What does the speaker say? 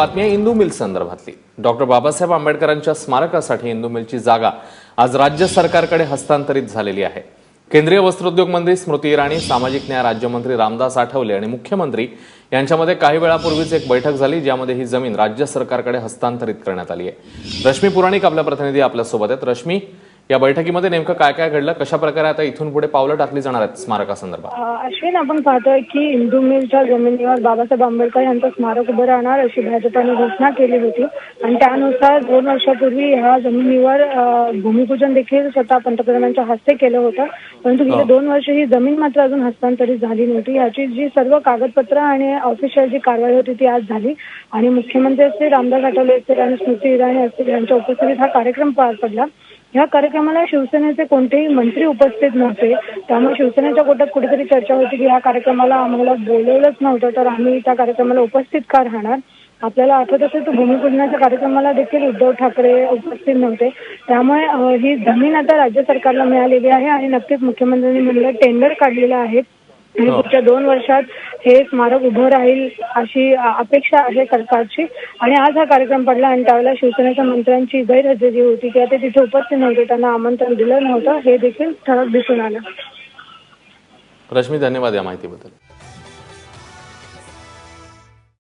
बातमी आहे इंदू मिल संदर्भातली. डॉक्टर बाबासाहेब आंबेडकरांच्या स्मारकासाठी इंदू मिलची जागा आज राज्य सरकारकडे हस्तांतरित झालेली आहे. केंद्रीय वस्त्रोद्योग मंत्री स्मृती इराणी सामाजिक न्याय राज्यमंत्री रामदास आठवले आणि मुख्यमंत्री यांच्यामध्ये काही वेळापूर्वीच एक बैठक झाली ज्यामध्ये ही जमीन राज्य सरकारकडे हस्तांतरित करण्यात आली आहे. रश्मी पुराणिक आपल्या प्रतिनिधी आपल्यासोबत आहेत. रश्मी या बैठकीमध्ये नेमकं काय काय घडलं? कशा प्रकारे आता इथून पुढे पावलं टाकली जाणार आहेत स्मारकासंदर्भात? अश्विन आपण पाहतोय की इंदू मिलच्या जमिनीवर बाबासाहेब आंबेडकर यांचं स्मारक उभं राहणार अशी भाजपाने घोषणा केली होती. आणि त्यानुसार दोन वर्षापूर्वी ह्या जमिनीवर भूमिपूजन देखील स्वतः पंतप्रधानांच्या हस्ते केलं होतं. परंतु गेली दोन वर्ष ही जमीन मात्र अजून हस्तांतरित झाली नव्हती. याची जी सर्व कागदपत्र आणि ऑफिशियल जी कारवाई होती ती आज झाली. आणि मुख्यमंत्री असतील रामदास आठवले असतील आणि स्मृती इराणी असतील यांच्या उपस्थितीत हा कार्यक्रम पार पडला. या कार्यक्रमाला शिवसेनेचे कोणतेही मंत्री उपस्थित नव्हते. त्यामुळे शिवसेनेच्या गोटात कुठेतरी चर्चा होती की या कार्यक्रमाला आम्हाला बोलवलंच नव्हतं तर आम्ही त्या कार्यक्रमाला उपस्थित का राहणार? आपल्याला आठवत असेल तर भूमिपूजनाच्या कार्यक्रमाला देखील उद्धव ठाकरे उपस्थित नव्हते. त्यामुळे ही जमीन आता राज्य सरकारला मिळालेली आहे आणि नक्कीच मुख्यमंत्र्यांनी म्हणलं टेंडर काढलेलं आहे आणि पुढच्या दोन वर्षात हे स्मारक उभं राहील अशी अपेक्षा आहे सरकारची. आणि आज हा कार्यक्रम पडला आणि त्यावेळेला शिवसेनेच्या मंत्र्यांची गैरहजेरी होती. किंवा ते तिथे उपस्थित नव्हते. त्यांना आमंत्रण दिलं नव्हतं. हे देखील ठळक दिसून आलं. रश्मी धन्यवाद या माहितीबद्दल.